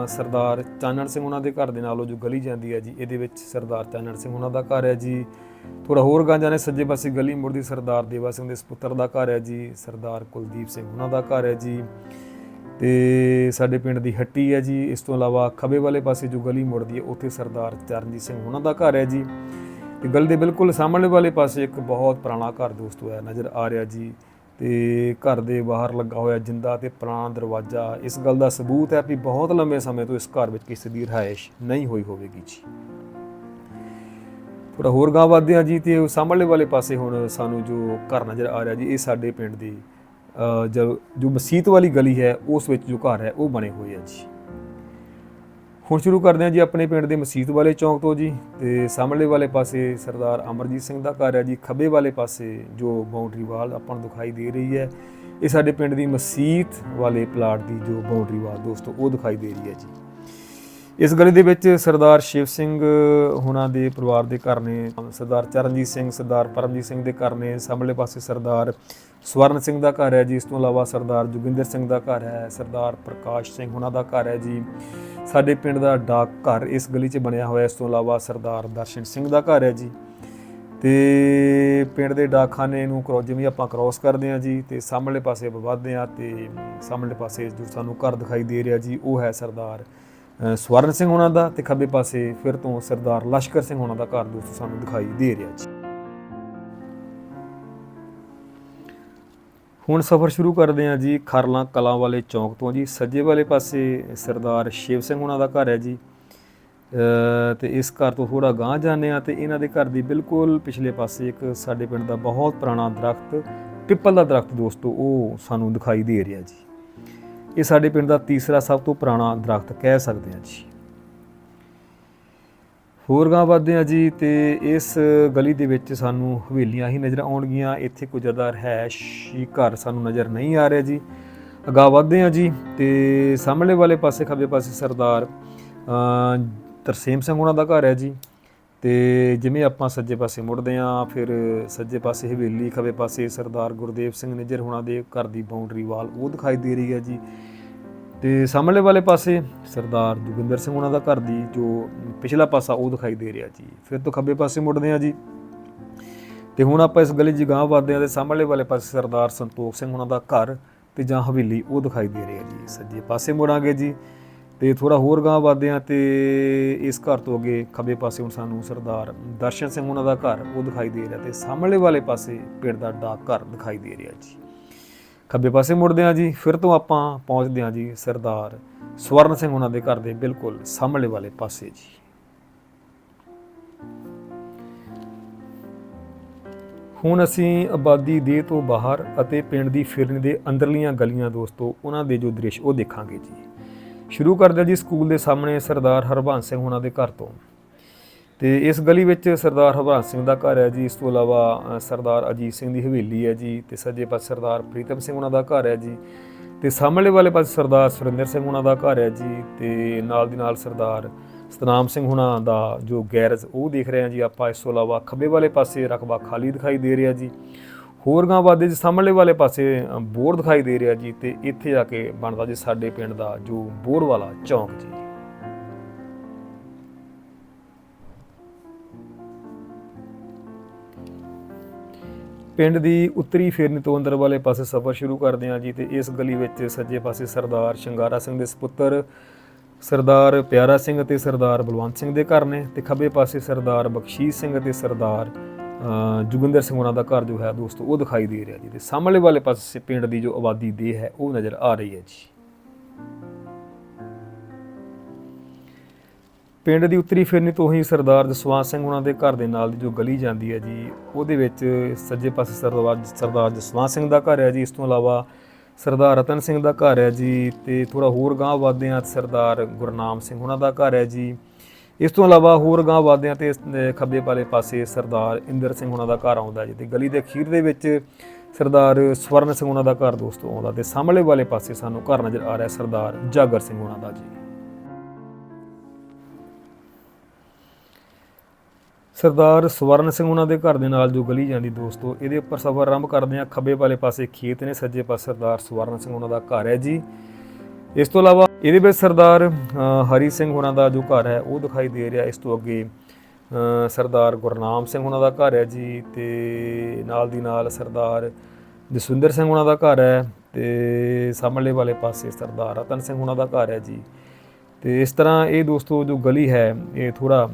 ਸਰਦਾਰ ਚਾਨਣ ਸਿੰਘ ਉਹਨਾਂ ਦੇ ਘਰ ਦੇ ਨਾਲੋਂ ਜੋ ਗਲੀ ਜਾਂਦੀ ਹੈ ਜੀ, ਇਹਦੇ ਵਿੱਚ ਸਰਦਾਰ ਚਾਨਣ ਸਿੰਘ ਉਹਨਾਂ ਦਾ ਘਰ ਹੈ ਜੀ। ਥੋੜਾ ਹੋਰ ਗਾਂ ਜਾਣੇ, ਸੱਜੇ ਪਾਸੇ ਗਲੀ ਮੁੜਦੀ ਸਰਦਾਰ ਦੇਵਾ ਸਿੰਘ ਦੇ ਸਪੁੱਤਰ ਦਾ ਘਰ ਹੈ ਜੀ, ਸਰਦਾਰ ਕੁਲਦੀਪ ਸਿੰਘ ਉਹਨਾਂ ਦਾ ਘਰ ਹੈ ਜੀ। ਤੇ ਸਾਡੇ ਪਿੰਡ ਦੀ ਹੱਟੀ ਹੈ ਜੀ, ਇਸ ਤੋਂ ਇਲਾਵਾ ਖੱਬੇ ਵਾਲੇ ਪਾਸੇ ਜੋ ਗਲੀ ਮੁੜਦੀ ਹੈ, ਉੱਥੇ ਸਰਦਾਰ ਚਰਨਜੀਤ ਸਿੰਘ ਉਹਨਾਂ ਦਾ ਘਰ ਹੈ ਜੀ। ਤੇ ਗਲੀ ਦੇ ਬਿਲਕੁਲ ਸਾਹਮਣੇ ਵਾਲੇ ਪਾਸੇ ਇੱਕ ਬਹੁਤ ਪੁਰਾਣਾ ਘਰ ਦੋਸਤੋ ਹੈ, ਨਜ਼ਰ ਆ ਰਿਹਾ ਜੀ। ਤੇ ਘਰ ਦੇ ਬਾਹਰ ਲੱਗਾ ਹੋਇਆ ਜਿੰਦਾ ਤੇ ਪੁਰਾਣਾ ਦਰਵਾਜ਼ਾ ਇਸ ਗੱਲ ਦਾ ਸਬੂਤ ਹੈ ਕਿ ਬਹੁਤ ਲੰਬੇ ਸਮੇਂ ਤੋਂ ਇਸ ਘਰ ਵਿੱਚ ਕਿਸੇ ਦੀ ਰਿਹਾਇਸ਼ ਨਹੀਂ ਹੋਈ ਹੋਵੇਗੀ ਜੀ। ਥੋੜਾ ਹੋਰ ਗਾਂ ਵੱਧਦੇ ਆ ਜੀ ਤੇ ਉਹ ਸਾਹਮਣੇ ਵਾਲੇ ਪਾਸੇ ਹੁਣ ਸਾਨੂੰ ਜੋ ਘਰ ਨਜ਼ਰ ਆ ਰਿਹਾ ਜੀ ਇਹ ਸਾਡੇ ਪਿੰਡ ਦੀ ਅ, ਜੋ ਜੋ ਮਸਜਿਦ ਵਾਲੀ ਗਲੀ ਹੈ ਉਸ ਵਿੱਚ ਜੋ ਘਰ ਹੈ ਉਹ ਬਣੇ ਹੋਏ ਆ ਜੀ। ਹੁਣ ਸ਼ੁਰੂ ਕਰਦੇ ਹਾਂ ਜੀ ਆਪਣੇ ਪਿੰਡ ਦੇ ਮਸਜਿਦ ਵਾਲੇ ਚੌਂਕ ਤੋਂ ਜੀ ਤੇ ਸਾਹਮਣੇ ਵਾਲੇ ਪਾਸੇ ਸਰਦਾਰ ਅਮਰਜੀਤ ਸਿੰਘ ਦਾ ਘਰ ਹੈ ਜੀ, ਖੱਬੇ ਵਾਲੇ ਪਾਸੇ ਜੋ ਬਾਉਂਡਰੀ ਵਾਲ ਆਪਾਂ ਨੂੰ ਦਿਖਾਈ ਦੇ ਰਹੀ ਹੈ। ਇਹ ਸਾਡੇ ਪਿੰਡ ਦੀ ਮਸਜਿਦ ਵਾਲੇ ਪਲਾਟ ਦੀ ਜੋ ਬਾਉਂਡਰੀ ਵਾਲ ਦੋਸਤੋ, ਉਹ ਦਿਖਾਈ ਦੇ ਰਹੀ ਹੈ ਜੀ। ਇਸ ਗਲੀ ਦੇ ਵਿੱਚ ਸਰਦਾਰ ਸ਼ਿਵ ਸਿੰਘ ਹੁਣਾਂ ਦੇ ਪਰਿਵਾਰ ਦੇ ਘਰ ਨੇ, ਸਰਦਾਰ ਚਰਨਜੀਤ ਸਿੰਘ, ਸਰਦਾਰ ਪਰਮਜੀਤ ਸਿੰਘ ਦੇ ਘਰ ਨੇ, ਸਾਹਮਣੇ ਪਾਸੇ ਸਰਦਾਰ ਸਵਰਨ ਸਿੰਘ ਦਾ ਘਰ ਹੈ ਜੀ, ਇਸ ਤੋਂ ਇਲਾਵਾ ਸਰਦਾਰ ਜੋਗਿੰਦਰ ਸਿੰਘ ਦਾ ਘਰ ਹੈ, ਸਰਦਾਰ ਪ੍ਰਕਾਸ਼ ਸਿੰਘ ਉਹਨਾਂ ਦਾ ਘਰ ਹੈ ਜੀ। ਸਾਡੇ ਪਿੰਡ ਦਾ ਡਾਕ ਘਰ ਇਸ ਗਲੀ 'ਚ ਬਣਿਆ ਹੋਇਆ ਇਸ ਤੋਂ ਇਲਾਵਾ ਸਰਦਾਰ ਦਰਸ਼ਨ ਸਿੰਘ ਦਾ ਘਰ ਹੈ ਜੀ। ਤੇ ਪਿੰਡ ਦੇ ਡਾਕਖਾਨੇ ਨੂੰ ਕਰੋ ਜਿਵੇਂ ਆਪਾਂ ਕ੍ਰੋਸ ਕਰਦੇ ਹਾਂ ਜੀ, ਤੇ ਸਾਹਮਣੇ ਪਾਸੇ ਵਧਦੇ ਹਾਂ ਤੇ ਸਾਹਮਣੇ ਪਾਸੇ ਜੋ ਸਾਨੂੰ ਘਰ ਦਿਖਾਈ ਦੇ ਰਿਹਾ ਜੀ, ਉਹ ਹੈ ਸਰਦਾਰ ਸਵਰਨ ਸਿੰਘ ਉਹਨਾਂ ਦਾ ਤੇ ਖੱਬੇ ਪਾਸੇ ਫਿਰ ਤੋਂ ਸਰਦਾਰ ਲਸ਼ਕਰ ਸਿੰਘ ਉਹਨਾਂ ਦਾ ਘਰ ਦੋਸਤੋ ਸਾਨੂੰ ਦਿਖਾਈ ਦੇ ਰਿਹਾ ਜੀ। ਹੁਣ ਸਫ਼ਰ ਸ਼ੁਰੂ ਕਰਦੇ ਹਾਂ ਜੀ ਖਰਲਾ ਕਲਾਂ ਵਾਲੇ ਚੌਂਕ ਤੋਂ ਜੀ। ਸੱਜੇ ਵਾਲੇ ਪਾਸੇ ਸਰਦਾਰ ਸ਼ਿਵ ਸਿੰਘ ਉਹਨਾਂ ਦਾ ਘਰ ਹੈ ਜੀ। ਅ, ਤੇ ਇਸ ਘਰ ਤੋਂ ਥੋੜਾ ਗਾਂਹ ਜਾਂਦੇ ਆ ਤੇ ਇਹਨਾਂ ਦੇ ਘਰ ਦੀ ਬਿਲਕੁਲ ਪਿਛਲੇ ਪਾਸੇ ਇੱਕ ਸਾਡੇ ਪਿੰਡ ਦਾ ਬਹੁਤ ਪੁਰਾਣਾ ਦਰਖਤ ਪਿੱਪਲ ਦਾ ਦਰਖਤ ਦੋਸਤੋ ਉਹ ਸਾਨੂੰ ਦਿਖਾਈ ਦੇ ਰਿਹਾ ਜੀ। ਇਹ ਸਾਡੇ ਪਿੰਡ ਦਾ ਤੀਸਰਾ ਸਭ ਤੋਂ ਪੁਰਾਣਾ ਦਰਖਤ ਕਹਿ ਸਕਦੇ ਹਾਂ ਜੀ। ਹੋਰ ਗਾਂ ਵਧਦੇ ਆ ਜੀ ਤੇ ਇਸ ਗਲੀ ਦੇ ਵਿੱਚ ਸਾਨੂੰ ਹਵੇਲੀਆਂ ਹੀ ਨਜ਼ਰ ਆਉਣਗੀਆਂ। ਇੱਥੇ ਕੋਈ ਜ਼ਿਆਦਾ ਰਹਿਸ਼ੀ ਘਰ ਸਾਨੂੰ ਨਜ਼ਰ ਨਹੀਂ ਆ ਰਿਹਾ ਜੀ। ਅਗਾ ਵਧਦੇ ਆ ਜੀ ਤੇ ਸਾਹਮਣੇ ਵਾਲੇ ਪਾਸੇ ਖੱਬੇ ਪਾਸੇ ਸਰਦਾਰ ਤਰਸੇਮ ਸਿੰਘ ਉਹਨਾਂ ਦਾ ਘਰ ਹੈ ਜੀ। ਤੇ ਜਿਵੇਂ ਆਪਾਂ ਸੱਜੇ ਪਾਸੇ ਮੁੜਦੇ ਆਂ ਫਿਰ ਸੱਜੇ ਪਾਸੇ ਹਵੇਲੀ, ਖੱਬੇ ਪਾਸੇ ਸਰਦਾਰ ਗੁਰਦੇਵ ਸਿੰਘ ਨਿਜਰ ਹੋਣਾ ਦੇ ਘਰ ਦੀ ਬਾਉਂਡਰੀ ਵਾਲ ਉਹ ਦਿਖਾਈ ਦੇ ਰਹੀ ਹੈ ਜੀ। ਤੇ ਸਾਹਮਣੇ ਵਾਲੇ ਪਾਸੇ ਸਰਦਾਰ ਜੋਗਿੰਦਰ ਸਿੰਘ ਉਹਨਾਂ ਦਾ ਘਰ ਦੀ ਜੋ ਪਿਛਲਾ ਪਾਸਾ ਉਹ ਦਿਖਾਈ ਦੇ ਰਿਹਾ ਜੀ। ਫਿਰ ਤੋਂ ਖੱਬੇ ਪਾਸੇ ਮੁੜਦੇ ਆ ਜੀ। ਤੇ ਹੁਣ ਆਪਾਂ ਇਸ ਗਲੀ 'ਚ ਗਾਂਹ ਵੱਧਦੇ ਆ ਤੇ ਸਾਹਮਣੇ ਵਾਲੇ ਪਾਸੇ ਸਰਦਾਰ ਸੰਤੋਖ ਸਿੰਘ ਉਹਨਾਂ ਦਾ ਘਰ ਤੇ ਜਾਂ ਹਵੇਲੀ ਉਹ ਦਿਖਾਈ ਦੇ ਰਿਹਾ ਜੀ। ਸੱਜੇ ਪਾਸੇ ਮੁੜਾਂਗੇ ਜੀ ਤੇ ਥੋੜਾ ਹੋਰ ਗਾਂਹ ਵੱਧਦੇ ਆ ਤੇ ਇਸ ਘਰ ਤੋਂ ਅੱਗੇ ਖੱਬੇ ਪਾਸੇ ਹੁਣ ਸਾਨੂੰ ਸਰਦਾਰ ਦਰਸ਼ਨ ਸਿੰਘ ਉਹਨਾਂ ਦਾ ਘਰ ਉਹ ਦਿਖਾਈ ਦੇ ਰਿਹਾ ਤੇ ਸਾਹਮਣੇ ਵਾਲੇ ਪਾਸੇ ਪਿੰਡ ਦਾ ਡਾਕ ਘਰ ਦਿਖਾਈ ਦੇ ਰਿਹਾ ਜੀ। ਖੱਬੇ ਪਾਸੇ ਮੁੜਦੇ ਹਾਂ ਜੀ, ਫਿਰ ਤੋਂ ਆਪਾਂ ਪਹੁੰਚਦੇ ਹਾਂ ਜੀ ਸਰਦਾਰ ਸਵਰਨ ਸਿੰਘ ਉਹਨਾਂ ਦੇ ਘਰ ਦੇ ਬਿਲਕੁਲ ਸਾਹਮਣੇ ਵਾਲੇ ਪਾਸੇ ਜੀ। ਹੁਣ ਅਸੀਂ ਆਬਾਦੀ ਦੇ ਤੋਂ ਬਾਹਰ ਅਤੇ ਪਿੰਡ ਦੀ ਫਿਰਨ ਦੇ ਅੰਦਰਲੀਆਂ ਗਲੀਆਂ ਦੋਸਤੋ, ਉਹਨਾਂ ਦੇ ਜੋ ਦ੍ਰਿਸ਼ ਉਹ ਦੇਖਾਂਗੇ ਜੀ। ਸ਼ੁਰੂ ਕਰਦੇ ਹਾਂ ਜੀ ਸਕੂਲ ਦੇ ਸਾਹਮਣੇ ਸਰਦਾਰ ਹਰਬੰਸ ਸਿੰਘ ਉਹਨਾਂ ਦੇ ਘਰ ਤੋਂ। ਤੇ ਇਸ ਗਲੀ ਵਿੱਚ ਸਰਦਾਰ ਹਰਬੰਸ ਸਿੰਘ ਦਾ ਘਰ ਹੈ ਜੀ। ਇਸ ਤੋਂ ਇਲਾਵਾ ਸਰਦਾਰ ਅਜੀਤ ਸਿੰਘ ਦੀ ਹਵੇਲੀ ਹੈ ਜੀ ਤੇ ਸੱਜੇ ਪਾਸੇ ਸਰਦਾਰ ਪ੍ਰੀਤਮ ਸਿੰਘ ਉਹਨਾਂ ਦਾ ਘਰ ਹੈ ਜੀ ਤੇ ਸਾਹਮਣੇ ਵਾਲੇ ਪਾਸੇ ਸਰਦਾਰ ਸੁਰਿੰਦਰ ਸਿੰਘ ਉਹਨਾਂ ਦਾ ਘਰ ਹੈ ਜੀ ਤੇ ਨਾਲ ਦੀ ਨਾਲ ਸਰਦਾਰ ਸਤਨਾਮ ਸਿੰਘ ਹੁਣਾਂ ਦਾ ਜੋ ਗੈਰਜ ਉਹ ਦੇਖ ਰਹੇ ਹਾਂ ਜੀ ਆਪਾਂ। ਇਸ ਤੋਂ ਇਲਾਵਾ ਖੱਬੇ ਵਾਲੇ ਪਾਸੇ ਰਕਬਾ ਖਾਲੀ ਦਿਖਾਈ ਦੇ ਰਿਹਾ ਜੀ। ਹੋਰ ਗਾਂ ਵਾਦੇ ਜੀ ਸਾਹਮਣੇ ਵਾਲੇ ਪਾਸੇ ਬੋਰ ਦਿਖਾਈ ਦੇ ਰਿਹਾ ਜੀ ਤੇ ਇੱਥੇ ਜਾ ਕੇ ਬਣਦਾ ਜੀ ਸਾਡੇ ਪਿੰਡ ਦਾ ਜੋ ਬੋਰ ਵਾਲਾ ਚੌਂਕ ਜੀ। ਪਿੰਡ ਦੀ ਉੱਤਰੀ ਫੇਰਨੀ ਤੋਂ ਅੰਦਰ ਵਾਲੇ ਪਾਸੇ ਸਫ਼ਰ ਸ਼ੁਰੂ ਕਰਦੇ ਹਾਂ ਜੀ ਤੇ ਇਸ ਗਲੀ ਵਿੱਚ ਸੱਜੇ ਪਾਸੇ ਸਰਦਾਰ ਸ਼ਿੰਗਾਰਾ ਸਿੰਘ ਦੇ ਸੁਪੁੱਤਰ ਸਰਦਾਰ ਪਿਆਰਾ ਸਿੰਘ ਅਤੇ ਸਰਦਾਰ ਬਲਵੰਤ ਸਿੰਘ ਦੇ ਘਰ ਨੇ ਤੇ ਖੱਬੇ ਪਾਸੇ ਸਰਦਾਰ ਬਖਸ਼ੀਸ਼ ਸਿੰਘ ਅਤੇ ਸਰਦਾਰ ਅ, ਜੋਗਿੰਦਰ ਸਿੰਘ ਉਹਨਾਂ ਦਾ ਘਰ ਜੋ ਹੈ ਦੋਸਤੋ ਉਹ ਦਿਖਾਈ ਦੇ ਰਿਹਾ ਜੀ ਤੇ ਸਾਹਮਣੇ ਵਾਲੇ ਪਾਸੇ ਪਿੰਡ ਦੀ ਜੋ ਆਬਾਦੀ ਦੇ ਹੈ ਉਹ ਨਜ਼ਰ ਆ ਰਹੀ ਹੈ ਜੀ। ਪਿੰਡ ਦੀ ਉੱਤਰੀ ਫਿਰਨੀ ਤੋਂ ਹੀ ਸਰਦਾਰ ਜਸਵੰਤ ਸਿੰਘ ਉਹਨਾਂ ਦੇ ਘਰ ਦੇ ਨਾਲ ਦੀ ਜੋ ਗਲੀ ਜਾਂਦੀ ਹੈ ਜੀ, ਉਹਦੇ ਵਿੱਚ ਸੱਜੇ ਪਾਸੇ ਸਰਦਾਰ ਸਰਦਾਰ ਜਸਵੰਤ ਸਿੰਘ ਦਾ ਘਰ ਹੈ ਜੀ। ਇਸ ਤੋਂ ਇਲਾਵਾ ਸਰਦਾਰ ਰਤਨ ਸਿੰਘ ਦਾ ਘਰ ਹੈ ਜੀ ਤੇ ਥੋੜਾ ਹੋਰ ਗਾਂਹ ਵੱਧਦੇ ਹਾਂ ਸਰਦਾਰ ਗੁਰਨਾਮ ਸਿੰਘ ਉਹਨਾਂ ਦਾ ਘਰ ਹੈ ਜੀ। ਇਸ ਤੋਂ ਇਲਾਵਾ ਹੋਰ ਗਾਂਹ ਵੱਧਦੇ ਹਾਂ ਤੇ ਖੱਬੇ ਵਾਲੇ ਪਾਸੇ ਸਰਦਾਰ ਇੰਦਰ ਸਿੰਘ ਉਹਨਾਂ ਦਾ ਘਰ ਆਉਂਦਾ ਜੀ ਤੇ ਗਲੀ ਦੇ ਅਖੀਰ ਦੇ ਵਿੱਚ ਸਰਦਾਰ ਸਵਰਨ ਸਿੰਘ ਉਹਨਾਂ ਦਾ ਘਰ ਦੋਸਤੋ ਆਉਂਦਾ ਤੇ ਸਾਹਮਣੇ ਵਾਲੇ ਪਾਸੇ ਸਾਨੂੰ ਘਰ ਨਜ਼ਰ ਆ ਰਿਹਾ ਸਰਦਾਰ ਜਾਗਰ ਸਿੰਘ ਉਹਨਾਂ ਦਾ ਜੀ। ਸਰਦਾਰ ਸਵਰਨ ਸਿੰਘ ਉਹਨਾਂ ਦੇ ਘਰ ਦੇ ਨਾਲ ਜੋ ਗਲੀ ਜਾਂਦੀ ਦੋਸਤੋ, ਇਹਦੇ ਉੱਪਰ ਸਫ਼ਰ ਆਰੰਭ ਕਰਦੇ ਹਾਂ। ਖੱਬੇ ਵਾਲੇ ਪਾਸੇ ਖੇਤ ਨੇ, ਸੱਜੇ ਪਾਸੇ ਸਰਦਾਰ ਸਵਰਨ ਸਿੰਘ ਉਹਨਾਂ ਦਾ ਘਰ ਹੈ ਜੀ। ਇਸ ਤੋਂ ਇਲਾਵਾ ਇਹਦੇ ਵਿੱਚ ਸਰਦਾਰ ਹਰੀ ਸਿੰਘ ਉਹਨਾਂ ਦਾ ਜੋ ਘਰ ਹੈ, ਉਹ ਦਿਖਾਈ ਦੇ ਰਿਹਾ। ਇਸ ਤੋਂ ਅੱਗੇ ਸਰਦਾਰ ਗੁਰਨਾਮ ਸਿੰਘ ਉਹਨਾਂ ਦਾ ਘਰ ਹੈ ਜੀ ਤੇ ਨਾਲ ਦੀ ਨਾਲ ਸਰਦਾਰ ਜਸਵਿੰਦਰ ਸਿੰਘ ਉਹਨਾਂ ਦਾ ਘਰ ਹੈ ਤੇ ਸਾਹਮਣੇ ਵਾਲੇ ਪਾਸੇ ਸਰਦਾਰ ਰਤਨ ਸਿੰਘ ਉਹਨਾਂ ਦਾ ਘਰ ਹੈ ਜੀ। ਤੇ ਇਸ ਤਰ੍ਹਾਂ ਇਹ ਦੋਸਤੋ ਜੋ ਗਲੀ ਹੈ, ਇਹ ਥੋੜਾ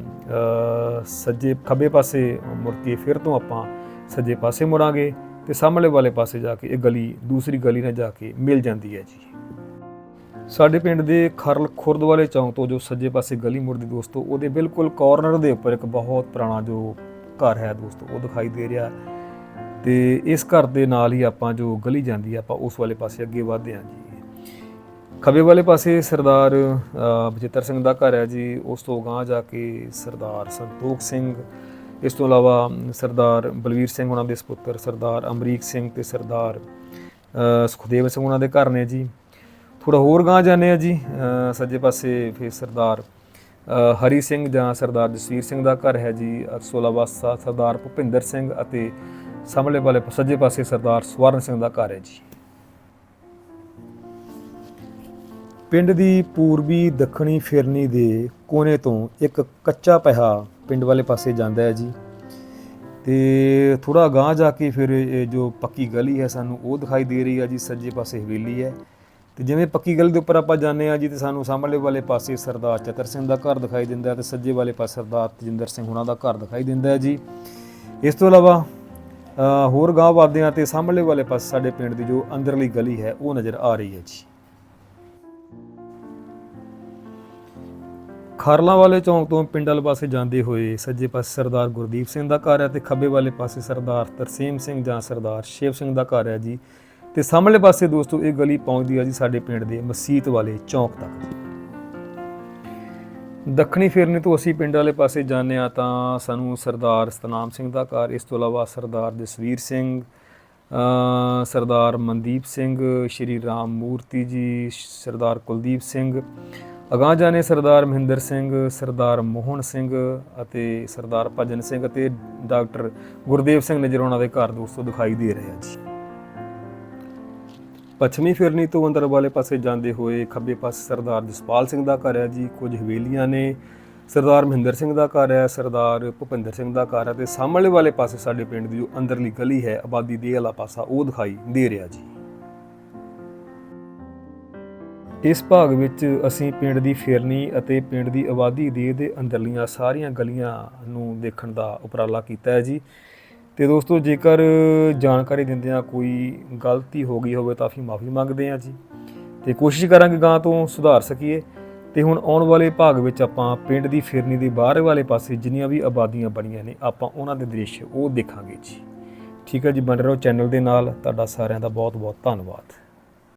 ਸੱਜੇ ਖੱਬੇ ਪਾਸੇ ਮੁੜ ਕੇ ਫਿਰ ਤੋਂ ਆਪਾਂ ਸੱਜੇ ਪਾਸੇ ਮੁੜਾਂਗੇ ਤੇ ਸਾਹਮਣੇ ਵਾਲੇ ਪਾਸੇ ਜਾ ਕੇ ਇਹ ਗਲੀ, ਦੂਸਰੀ ਗਲੀ ਨਾਲ ਜਾ ਕੇ ਮਿਲ ਜਾਂਦੀ ਹੈ ਜੀ। ਸਾਡੇ ਪਿੰਡ ਦੇ ਖਰਲ ਖੁਰਦ ਵਾਲੇ ਚੌਂਕ ਤੋਂ ਜੋ ਸੱਜੇ ਪਾਸੇ ਗਲੀ ਮੁੜਦੀ ਦੋਸਤੋ, ਉਹਦੇ ਬਿਲਕੁਲ ਕਾਰਨਰ ਦੇ ਉੱਪਰ ਇੱਕ ਬਹੁਤ ਪੁਰਾਣਾ ਜੋ ਘਰ ਹੈ ਦੋਸਤੋ, ਉਹ ਦਿਖਾਈ ਦੇ ਰਿਹਾ। ਤੇ ਇਸ ਘਰ ਦੇ ਨਾਲ ਹੀ ਆਪਾਂ ਜੋ ਗਲੀ ਜਾਂਦੀ ਹੈ, ਆਪਾਂ ਉਸ ਵਾਲੇ ਪਾਸੇ ਅੱਗੇ ਵਧਦੇ ਹਾਂ ਜੀ। ਖੱਬੇ ਵਾਲੇ ਪਾਸੇ ਸਰਦਾਰ ਅ, ਬਚਿੱਤਰ ਸਿੰਘ ਦਾ ਘਰ ਹੈ ਜੀ। ਉਸ ਤੋਂ ਗਾਂਹ ਜਾ ਕੇ ਸਰਦਾਰ ਸੰਤੋਖ ਸਿੰਘ ਇਸ ਤੋਂ ਇਲਾਵਾ ਸਰਦਾਰ ਬਲਵੀਰ ਸਿੰਘ ਉਹਨਾਂ ਦੇ ਸੁਪੁੱਤਰ ਸਰਦਾਰ ਅਮਰੀਕ ਸਿੰਘ ਤੇ ਸਰਦਾਰ ਸੁਖਦੇਵ ਸਿੰਘ ਉਹਨਾਂ ਦੇ ਘਰ ਨੇ ਜੀ। ਥੋੜਾ ਹੋਰ ਗਾਂਹ ਜਾਂਦੇ ਆ ਜੀ। ਸੱਜੇ ਪਾਸੇ ਫਿਰ ਸਰਦਾਰ ਹਰੀ ਸਿੰਘ ਜਾਂ ਸਰਦਾਰ ਜਸਵੀਰ ਸਿੰਘ ਦਾ ਘਰ ਹੈ ਜੀ। ਇਸ ਸਰਦਾਰ ਭੁਪਿੰਦਰ ਸਿੰਘ ਅਤੇ ਸਾਹਮਣੇ ਵਾਲੇ ਸੱਜੇ ਪਾਸੇ ਸਰਦਾਰ ਸਵਰਨ ਸਿੰਘ ਦਾ ਘਰ ਹੈ ਜੀ। ਪਿੰਡ ਦੀ ਪੂਰਬੀ, ਦੱਖਣੀ, ਫਿਰਨੀ ਦੇ ਕੋਨੇ ਤੋਂ ਇੱਕ ਕੱਚਾ ਪਹਾ ਪਿੰਡ ਵਾਲੇ ਪਾਸੇ ਜਾਂਦਾ ਹੈ ਜੀ। ਤੇ ਥੋੜਾ ਗਾਂਹ ਜਾ ਕੇ ਫਿਰ ਇਹ ਜੋ ਪੱਕੀ ਗਲੀ ਹੈ ਸਾਨੂੰ ਉਹ ਦਿਖਾਈ ਦੇ ਰਹੀ ਹੈ ਜੀ, ਸੱਜੇ ਪਾਸੇ ਹਵੇਲੀ ਹੈ। ਤੇ ਜਿਵੇਂ ਪੱਕੀ ਗਲੀ ਦੇ ਉੱਪਰ ਆਪਾਂ ਜਾਂਦੇ ਆ ਜੀ, ਤੇ ਸਾਨੂੰ ਸਾਹਮਣੇ ਵਾਲੇ ਪਾਸੇ ਸਰਦਾਰ ਚਤਰ ਸਿੰਘ ਦਾ ਘਰ ਦਿਖਾਈ ਦਿੰਦਾ ਹੈ ਤੇ ਸੱਜੇ ਵਾਲੇ ਪਾਸੇ ਸਰਦਾਰ ਤਜਿੰਦਰ ਸਿੰਘ ਹੁਣਾਂ ਦਾ ਘਰ ਦਿਖਾਈ ਦਿੰਦਾ ਹੈ ਜੀ। ਇਸ ਤੋਂ ਇਲਾਵਾ ਹੋਰ ਗਾਂਹ ਵਾਦਿਆਂ ਆ ਤੇ ਸਾਹਮਣੇ ਵਾਲੇ ਪਾਸੇ ਸਾਡੇ ਪਿੰਡ ਦੀ ਜੋ ਅੰਦਰਲੀ ਗਲੀ ਹੈ, ਉਹ ਨਜ਼ਰ ਆ ਰਹੀ ਹੈ ਜੀ। ਖਾਰਲਾਂ ਵਾਲੇ ਚੌਂਕ ਤੋਂ ਪਿੰਡ ਵਾਲੇ ਪਾਸੇ ਜਾਂਦੇ ਹੋਏ ਸੱਜੇ ਪਾਸੇ ਸਰਦਾਰ ਗੁਰਦੀਪ ਸਿੰਘ ਦਾ ਘਰ ਹੈ ਤੇ ਖੱਬੇ ਵਾਲੇ ਪਾਸੇ ਸਰਦਾਰ ਤਰਸੇਮ ਸਿੰਘ ਜਾਂ ਸਰਦਾਰ ਸ਼ੇਵ ਸਿੰਘ ਦਾ ਘਰ ਹੈ ਜੀ। ਤੇ ਸਾਹਮਣੇ ਪਾਸੇ ਦੋਸਤੋ ਇਹ ਗਲੀ ਪਹੁੰਚਦੀ ਆ ਜੀ ਸਾਡੇ ਪਿੰਡ ਦੇ ਮਸੀਤ ਵਾਲੇ ਚੌਂਕ ਤੱਕ। ਦੱਖਣੀ ਫਿਰਨੀ ਤੋਂ ਅਸੀਂ ਪਿੰਡ ਵਾਲੇ ਪਾਸੇ ਜਾਂਦੇ ਆ ਤਾਂ ਸਾਨੂੰ ਸਰਦਾਰ ਸਤਨਾਮ ਸਿੰਘ ਦਾ ਘਰ, ਇਸ ਤੋਂ ਇਲਾਵਾ ਸਰਦਾਰ ਜਸਵੀਰ ਸਿੰਘ ਸਰਦਾਰ ਮਨਦੀਪ ਸਿੰਘ, ਸ਼੍ਰੀ ਰਾਮ ਮੂਰਤੀ ਜੀ, ਸਰਦਾਰ ਕੁਲਦੀਪ ਸਿੰਘ, ਅਗਾਂਹ ਜਾਣੇ ਸਰਦਾਰ ਮਹਿੰਦਰ ਸਿੰਘ, ਸਰਦਾਰ ਮੋਹਨ ਸਿੰਘ ਅਤੇ ਸਰਦਾਰ ਭਜਨ ਸਿੰਘ ਅਤੇ ਡਾਕਟਰ ਗੁਰਦੇਵ ਸਿੰਘ ਨਜਰ ਉਹਨਾਂ ਦੇ ਘਰ ਦੋਸਤੋ ਦਿਖਾਈ ਦੇ ਰਹੇ ਆ ਜੀ। ਪੱਛਮੀ ਫਿਰਨੀ ਤੋਂ ਅੰਦਰ ਵਾਲੇ ਪਾਸੇ ਜਾਂਦੇ ਹੋਏ ਖੱਬੇ ਪਾਸੇ ਸਰਦਾਰ ਜਸਪਾਲ ਸਿੰਘ ਦਾ ਘਰ ਹੈ ਜੀ। ਕੁਝ ਹਵੇਲੀਆਂ ਨੇ ਸਰਦਾਰ ਮਹਿੰਦਰ ਸਿੰਘ ਦਾ ਘਰ ਹੈ, ਸਰਦਾਰ ਭੁਪਿੰਦਰ ਸਿੰਘ ਦਾ ਘਰ ਹੈ ਤੇ ਸਾਹਮਣੇ ਵਾਲੇ ਪਾਸੇ ਸਾਡੇ ਪਿੰਡ ਦੀ ਜੋ ਅੰਦਰਲੀ ਗਲੀ ਹੈ, ਆਬਾਦੀ ਦੇ ਵਾਲਾ ਪਾਸਾ ਉਹ ਦਿਖਾਈ ਦੇ ਰਿਹਾ ਜੀ। ਇਸ ਭਾਗ ਵਿੱਚ ਅਸੀਂ ਪਿੰਡ ਦੀ ਫਿਰਨੀ ਅਤੇ ਪਿੰਡ ਦੀ ਆਬਾਦੀ ਦੇ ਦੇ ਅੰਦਰਲੀਆਂ ਸਾਰੀਆਂ ਗਲੀਆਂ ਨੂੰ ਦੇਖਣ ਦਾ ਉਪਰਾਲਾ ਕੀਤਾ ਹੈ ਜੀ। ਤੇ ਦੋਸਤੋ, ਜੇਕਰ ਜਾਣਕਾਰੀ ਦਿੰਦਿਆਂ ਕੋਈ ਗਲਤੀ ਹੋ ਗਈ ਹੋਵੇ ਤਾਂ ਅਸੀਂ ਮਾਫੀ ਮੰਗਦੇ ਹਾਂ ਜੀ। ਤੇ ਕੋਸ਼ਿਸ਼ ਕਰਾਂਗੇ ਗਾਂ ਤੋਂ ਸੁਧਾਰ ਸਕੀਏ। ਤੇ ਹੁਣ ਆਉਣ ਵਾਲੇ ਭਾਗ ਵਿੱਚ ਆਪਾਂ ਪਿੰਡ ਦੀ ਫਿਰਨੀ ਦੇ ਬਾਹਰ ਵਾਲੇ ਪਾਸੇ ਜਿੰਨੀਆਂ ਵੀ ਆਬਾਦੀਆਂ ਬਣੀਆਂ ਨੇ, ਆਪਾਂ ਉਹਨਾਂ ਦੇ ਦ੍ਰਿਸ਼ ਉਹ ਦੇਖਾਂਗੇ ਜੀ। ਠੀਕ ਹੈ ਜੀ ਬਣ ਰਹੋ ਚੈਨਲ ਦੇ ਨਾਲ ਤੁਹਾਡਾ ਸਾਰਿਆਂ ਦਾ ਬਹੁਤ ਬਹੁਤ ਧੰਨਵਾਦ।